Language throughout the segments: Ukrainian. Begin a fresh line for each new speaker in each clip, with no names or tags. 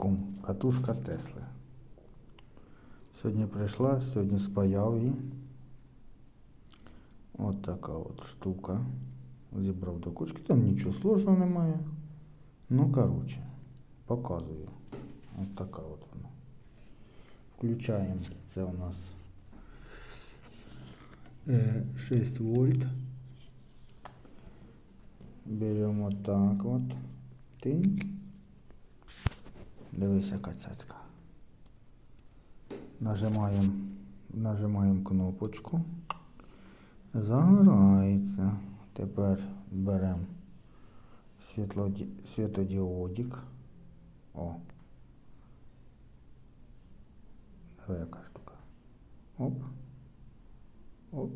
катушку. Катушка Тесли. Сьогодні прийшла, сьогодні спаяв її. От така от штука. Зібрав до кучки. Там нічого сложного немає. Ну, коротше, показую. От така от вона. Включаємо. Це у нас е, 6 вольт. Беремо так от. Тинь. Дивись, яка цяцька. Нажимаємо, нажимаємо кнопочку. Загорається. Тепер беремо світлоді... О. Диви, яка штука. Оп. Оп.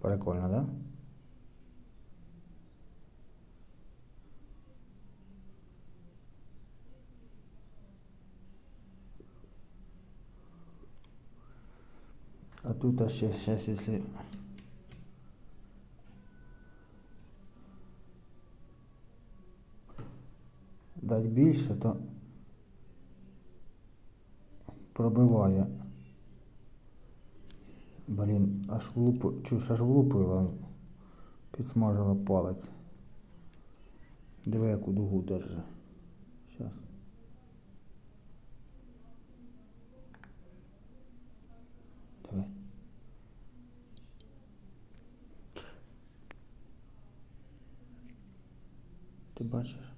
Прикольно, да? А тут а ще, сейчас если... Дать більше, то пробиває. Блін, аж влупи, чуєш, аж влупила, підсмажила палець. Диви, яку дугу держи. Щас. Диви. Ти бачиш?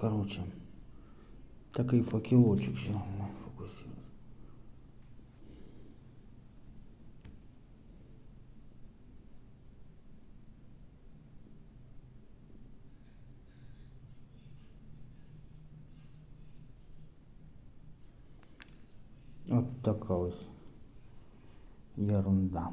Короче, такий факілочок ще не Вот такая вот ерунда.